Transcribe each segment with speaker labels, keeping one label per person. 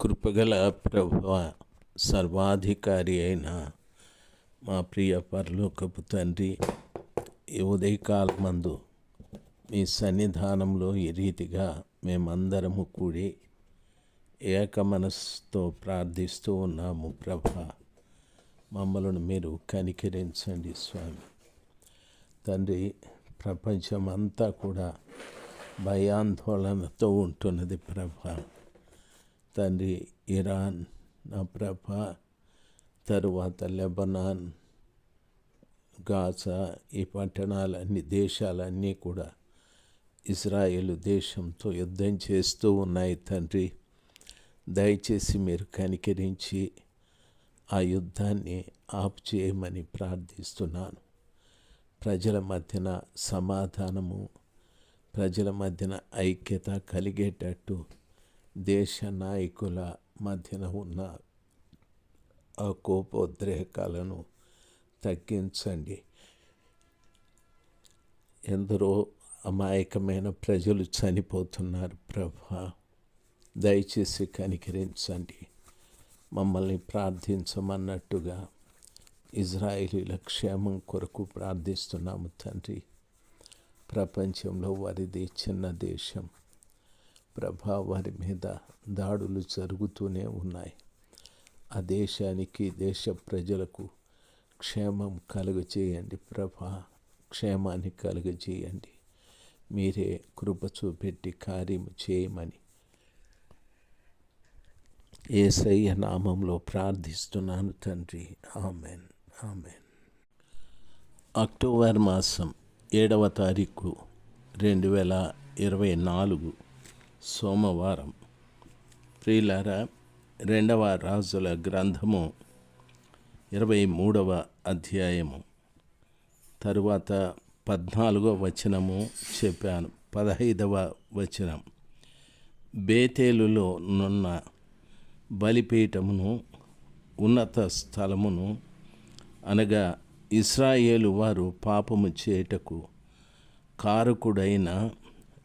Speaker 1: కృపగల ప్రభువ సర్వాధికారి అయిన మా ప్రియ పరలోకపు తండ్రి ఈ ఉదయకాల మందు మీ సన్నిధానంలో ఈ రీతిగా మేమందరము కూడి ఏక మనస్సుతో ప్రార్థిస్తూ ఉన్నాము ప్రభ. మమ్మలను మీరు కనికరించండి స్వామి. తండ్రి ప్రపంచమంతా కూడా భయాందోళనతో ఉంటున్నది ప్రభ. తండ్రి ఇరాన్ నా ప్రభ తరువాత లెబనాన్ గాజా ఈ పట్టణాలన్నీ దేశాలన్నీ కూడా ఇజ్రాయేల్ దేశంతో యుద్ధం చేస్తూ ఉన్నాయి తండ్రి. దయచేసి మీరు కనికరించి ఆ యుద్ధాన్ని ఆపు చేయమని ప్రార్థిస్తున్నాను. ప్రజల మధ్యన సమాధానము ప్రజల మధ్యన ఐక్యత కలిగేటట్టు దేశ నాయకుల మధ్యన ఉన్న ఆ కోపోద్రేకాలను తగ్గించండి. ఎందరో అమాయకమైన ప్రజలు చనిపోతున్నారు ప్రభా. దయచేసి కనికరించండి. మమ్మల్ని ప్రార్థించమన్నట్టుగా ఇజ్రాయిలీల క్షేమం కొరకు ప్రార్థిస్తున్నాము తండ్రి. ప్రపంచంలో వారిది చిన్న దేశం. ప్రభా వారి మీద దాడులు జరుగుతూనే ఉన్నాయి. ఆ దేశానికి దేశ ప్రజలకు క్షేమం కలుగజేయండి ప్రభా. క్షేమాన్ని కలుగజేయండి. మీరే కృప చూపెట్టి కార్యం చేయమని ఏసయ్య నామంలో ప్రార్థిస్తున్నాను తండ్రి. ఆమెన్. ఆమెన్. అక్టోబర్ మాసం ఏడవ తారీఖు రెండు వేల ఇరవై నాలుగు. సోమవారం. ప్రియులారా రెండవ రాజుల గ్రంథము ఇరవై మూడవ అధ్యాయము. తరువాత పద్నాలుగో వచనము చెప్పాను. పదహైదవ వచనం. బేతేలులో నున్న బలిపీఠమును ఉన్నత స్థలమును అనగా ఇస్రాయేలు వారు పాపము చేటకు కారకుడైన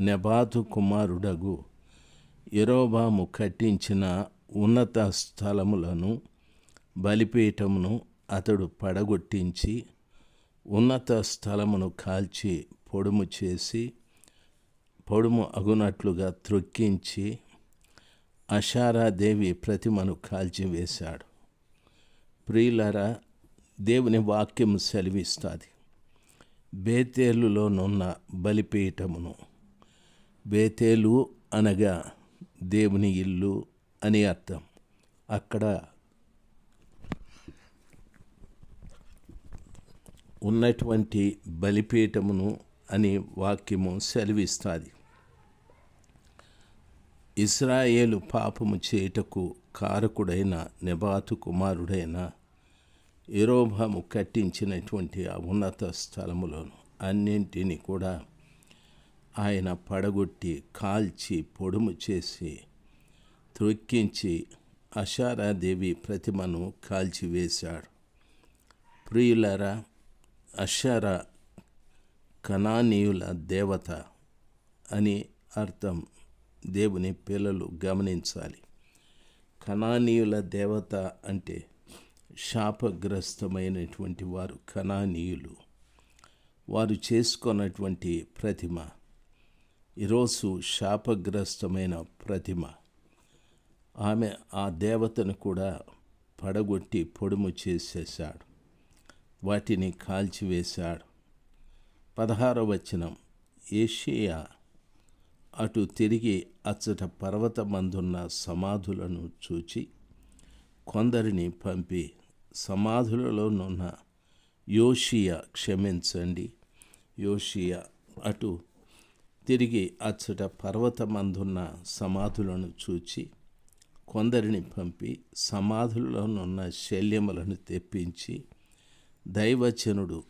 Speaker 1: నెబాతు కుమారుడగు ఎరోబాము కట్టించిన ఉన్నత స్థలములను బలిపీఠమును అతడు పడగొట్టించి ఉన్నత స్థలమును కాల్చి పొడుము చేసి పొడుము అగునట్లుగా త్రొక్కించి అషారాదేవి ప్రతిమను కాల్చివేశాడు ప్రియులరా దేవుని వాక్యం సెలవిస్తుంది. బేతేలులోనున్న బలిపీఠమును బేతేలు అనగా దేవుని ఇల్లు అని అర్థం. అక్కడ ఉన్నటువంటి బలిపీఠమును అని వాక్యము సెలవిస్తుంది. ఇస్రాయేలు పాపము చేయుటకు కారకుడైన నెబాతు కుమారుడైన ఎరోభాము కట్టించినటువంటి ఆ ఉన్నత స్థలములను అన్నింటినీ కూడా ఆయన పడగొట్టి కాల్చి పొడుము చేసి త్రొక్కించి అషారాదేవి ప్రతిమను కాల్చివేశాడు. ప్రియులరా అషార కణానీయుల దేవత అని అర్థం దేవుని పిల్లలు గమనించాలి. కణానీయుల దేవత అంటే శాపగ్రస్తమైనటువంటి వారు కణానీయులు వారు చేసుకున్నటువంటి ప్రతిమ ఈరోజు శాపగ్రస్తమైన ప్రతిమ. ఆమె ఆ దేవతను కూడా పడగొట్టి పొడుము చేసేశాడు. వాటిని కాల్చివేశాడు. పదహార వచనం. ఏషియా అటు తిరిగి అచ్చట పర్వతమందున్న సమాధులను చూచి కొందరిని పంపి సమాధులలోనున్న యోషియా క్షమించండి. యోషియా అటు తిరిగి అచ్చట పర్వతమందున్న సమాధులను చూచి కొందరిని పంపి సమాధులలోనున్న శల్యములను తెప్పించి దైవచనుడు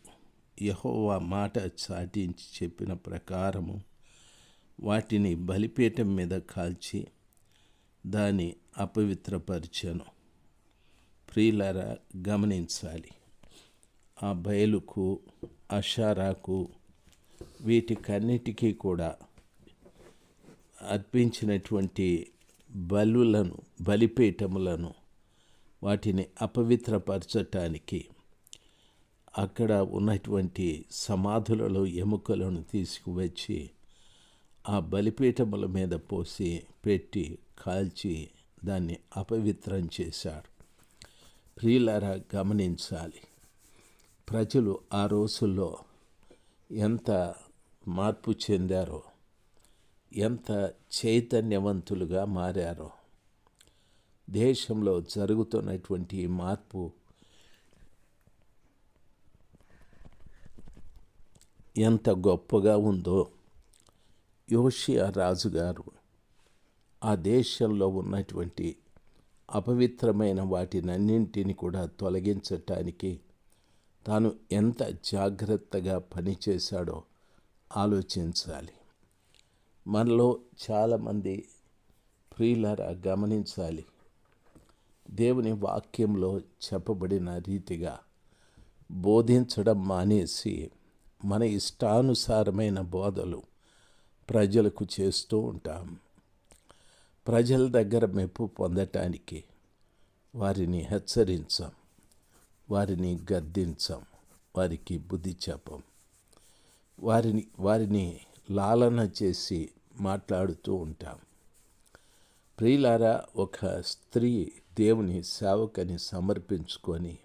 Speaker 1: యహోవా మాట చాటించి చెప్పిన ప్రకారము వాటిని బలిపీఠం మీద కాల్చి దాన్ని అపవిత్రపరిచాను. ప్రియులరా గమనించాలి. ఆ బయలుకు అషారాకు వీటికన్నిటికీ కూడా అర్పించినటువంటి బలులను బలిపీఠములను వాటిని అపవిత్రపరచటానికి అక్కడ ఉన్నటువంటి సమాధులలో ఎముకలను తీసుకువచ్చి ఆ బలిపీఠముల మీద పోసి పెట్టి కాల్చి దాన్ని అపవిత్రం చేశారు. ప్రియులారా గమనించాలి. ప్రజలు ఆ రోజుల్లో ఎంత మార్పు చెందారో ఎంత చైతన్యవంతులుగా మారారో. దేశంలో జరుగుతున్నటువంటి మార్పు ఎంత గొప్పగా ఉందో యోషియా రాజుగారు ఆ దేశంలో ఉన్నటువంటి అపవిత్రమైన వాటినన్నింటిని కూడా తొలగించటానికి తాను ఎంత జాగ్రత్తగా పనిచేశాడో ఆలోచించాలి. మనలో చాలామంది ప్రియులరా గమనించాలి. దేవుని వాక్యంలో చెప్పబడిన రీతిగా బోధించడం మానేసి మన ఇష్టానుసారమైన బోధలు ప్రజలకు చేస్తూ ఉంటాం. ప్రజల దగ్గర మెప్పు పొందటానికి వారిని హెచ్చరించాం. వారిని గద్దించాం. వారికి బుద్ధి చెప్పం. వారిని వారిని లాలన చేసి మాట్లాడుతూ ఉంటాం. ప్రియులారా ఒక స్త్రీ దేవుని సేవకని సమర్పించుకొని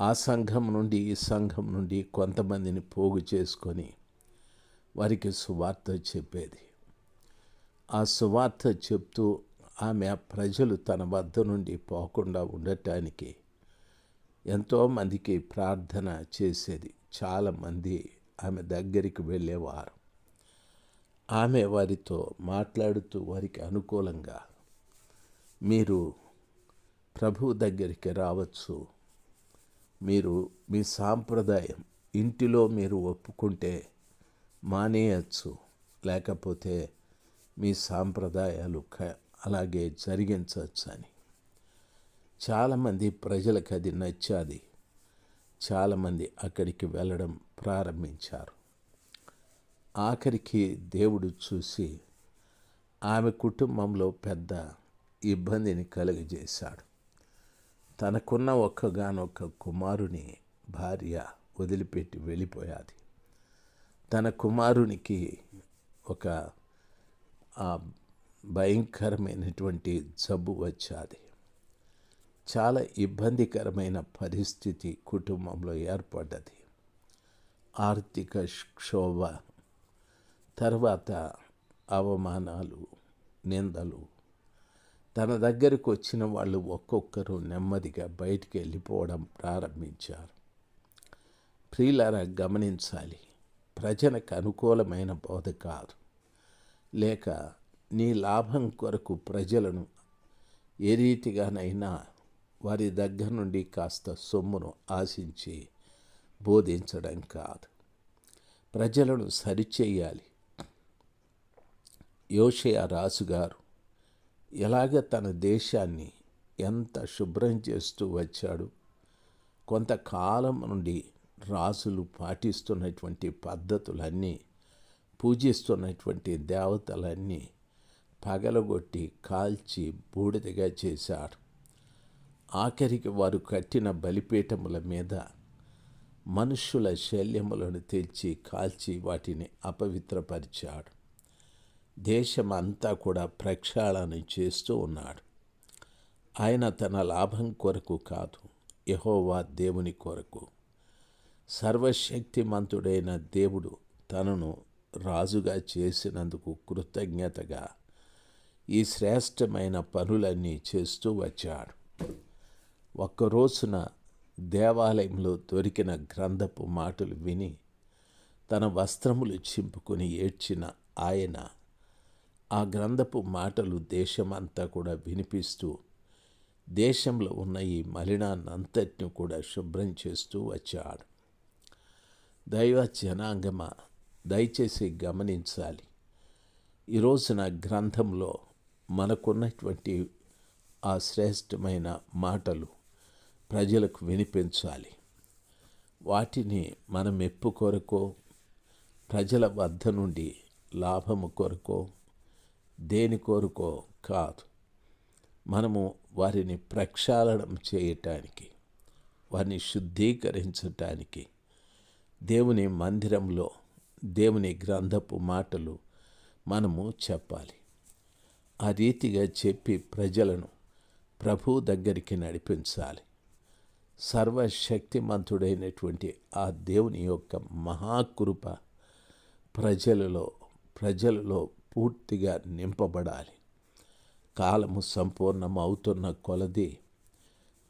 Speaker 1: ఆ సంఘం నుండి ఈ సంఘం నుండి కొంతమందిని పోగు చేసుకొని వారికి సువార్త చెప్పేది. ఆ సువార్త చెప్తూ ఆమె ప్రజలు తన వద్ద నుండి పోకుండా ఉండటానికి ఎంతోమందికి ప్రార్థన చేసేది. చాలామంది ఆమె దగ్గరికి వెళ్ళేవారు. ఆమె వారితో మాట్లాడుతూ వారికి అనుకూలంగా మీరు ప్రభువు దగ్గరికి రావచ్చు. మీరు మీ సాంప్రదాయం ఇంటిలో మీరు ఒప్పుకుంటే మానేయచ్చు. లేకపోతే మీ సాంప్రదాయాలు అలాగే జరిగించవచ్చు అని చాలామంది ప్రజలకు అది నచ్చాది. చాలామంది అక్కడికి వెళ్ళడం ప్రారంభించారు. ఆఖరికి దేవుడు చూసి ఆమె కుటుంబంలో పెద్ద ఇబ్బందిని కలుగజేశాడు. తనకున్న ఒక్కగానొక్క కుమారుని భార్య వదిలిపెట్టి వెళ్ళిపోయాది. తన కుమారునికి ఒక భయంకరమైనటువంటి జబ్బు వచ్చాది. చాలా ఇబ్బందికరమైన పరిస్థితి కుటుంబంలో ఏర్పడ్డది. ఆర్థిక క్షోభ తర్వాత అవమానాలు నిందలు. తన దగ్గరకు వచ్చిన వాళ్ళు ఒక్కొక్కరు నెమ్మదిగా బయటికి వెళ్ళిపోవడం ప్రారంభించారు. ప్రియులారా గమనించాలి. ప్రజలకు అనుకూలమైన బోధ కాదు. లేక నీ లాభం కొరకు ప్రజలను ఏ రీతిగానైనా వారి దగ్గర నుండి కాస్త సొమ్మును ఆశించి బోధించడం కాదు. ప్రజలను సరిచేయాలి. యోషయ రాసుగారు ఎలాగ తన దేశాన్ని ఎంత శుభ్రం చేస్తూ వచ్చాడు? కొంతకాలం నుండి రాజులు పాటిస్తున్నటువంటి పద్ధతులన్నీ పూజిస్తున్నటువంటి దేవతలన్నీ పగలగొట్టి కాల్చి బూడిదగా చేశాడు ఆఖరికి వారు కట్టిన బలిపీఠముల మీద మనుష్యుల శల్యములను తెచ్చి కాల్చి వాటిని అపవిత్రపరిచాడు. దేశమంతా కూడా ప్రక్షాళన చేస్తూ ఉన్నాడు. ఆయన తన లాభం కొరకు కాదు యహోవా దేవుని కొరకు. సర్వశక్తిమంతుడైన దేవుడు తనను రాజుగా చేసినందుకు కృతజ్ఞతగా ఈ శ్రేష్టమైన పనులన్నీ చేస్తూ వచ్చాడు. ఒక్కరోజున దేవాలయంలో దొరికిన గ్రంథపు మాటలు విని తన వస్త్రములు చింపుకొని ఏడ్చిన ఆయన ఆ గ్రంథపు మాటలు దేశమంతా కూడా వినిపిస్తూ దేశంలో ఉన్న ఈ మలినాన్నంతటిని కూడా శుభ్రం చేస్తూ వచ్చాడు. దైవ జనాంగమ దయచేసి గమనించాలి. ఈరోజున గ్రంథంలో మనకున్నటువంటి ఆ శ్రేష్టమైన మాటలు ప్రజలకు వినిపించాలి. వాటిని మనం మెప్పు కొరకో ప్రజల వద్ద నుండి లాభము కొరకో దేని కొరకో కాదు. మనము వారిని ప్రక్షాళనం చేయటానికి వారిని శుద్ధీకరించటానికి దేవుని మందిరంలో దేవుని గ్రంథపు మాటలు మనము చెప్పాలి. ఆ రీతిగా చెప్పి ప్రజలను ప్రభు దగ్గరికి నడిపించాలి. సర్వశక్తిమంతుడైనటువంటి ఆ దేవుని యొక్క మహాకృప ప్రజలలో ప్రజలలో పూర్తిగా నింపబడాలి. కాలము సంపూర్ణం అవుతున్న కొలది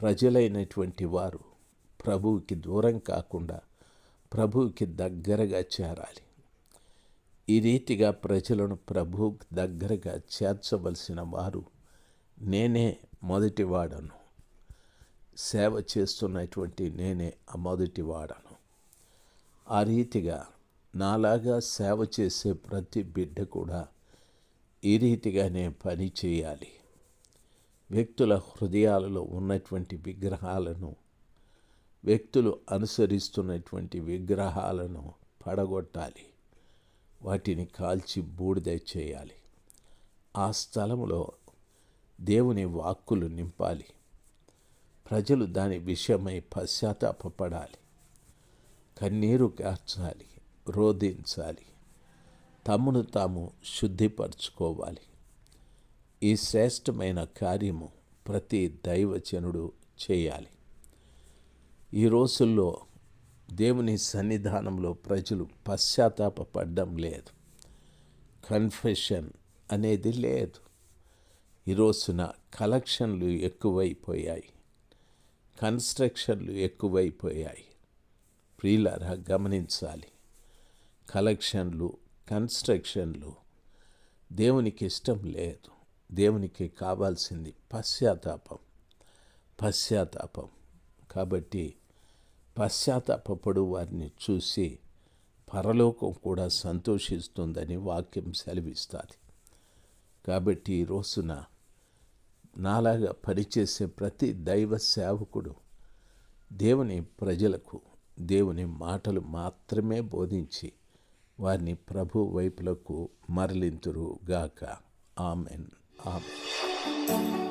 Speaker 1: ప్రజలైనటువంటి వారు ప్రభువుకి దూరం కాకుండా ప్రభువుకి దగ్గరగా చేరాలి. ఈ రీతిగా ప్రజలను ప్రభువుకి దగ్గరగా చేర్చవలసిన వారు నేనే మొదటివాడను. సేవ చేస్తున్నటువంటి నేనే ఆ మొదటివాడను ఆ రీతిగా నాలాగా సేవ చేసే ప్రతి బిడ్డ కూడా ఈ రీతిగానే పని చేయాలి. వ్యక్తుల హృదయాలలో ఉన్నటువంటి విగ్రహాలను వ్యక్తులు అనుసరిస్తున్నటువంటి విగ్రహాలను పడగొట్టాలి. వాటిని కాల్చి బూడిద చేయాలి. ఆ స్థలంలో దేవుని వాక్కులు నింపాలి. ప్రజలు దాని విషయమై పశ్చాత్తాపడాలి కన్నీరు కార్చాలి రోధించాలి. తమను తాము శుద్ధిపరచుకోవాలి. ఈ శ్రేష్టమైన కార్యము ప్రతి దైవజనుడు చేయాలి. ఈ రోజుల్లో దేవుని సన్నిధానంలో ప్రజలు పశ్చాత్తాపడడం లేదు. కన్ఫెషన్ అనేది లేదు. ఈ రోజున కలెక్షన్లు ఎక్కువైపోయాయి. కన్స్ట్రక్షన్లు ఎక్కువైపోయాయి. ప్రియులరా గమనించాలి. కలెక్షన్లు కన్స్ట్రక్షన్లు దేవునికి ఇష్టం లేదు. దేవునికి కావాల్సింది పశ్చాత్తాపం. పశ్చాత్తాపం. కాబట్టి పశ్చాత్తాపడు వారిని చూసి పరలోకం కూడా సంతోషిస్తుందని వాక్యం సెలవిస్తుంది. కాబట్టి ఈ రోజున నాలాగా పనిచేసే ప్రతి దైవ సేవకుడు దేవుని ప్రజలకు దేవుని మాటలు మాత్రమే బోధించి వారిని ప్రభు వైపులకు మరలింతురు గాక ఆమెన్. ఆమెన్.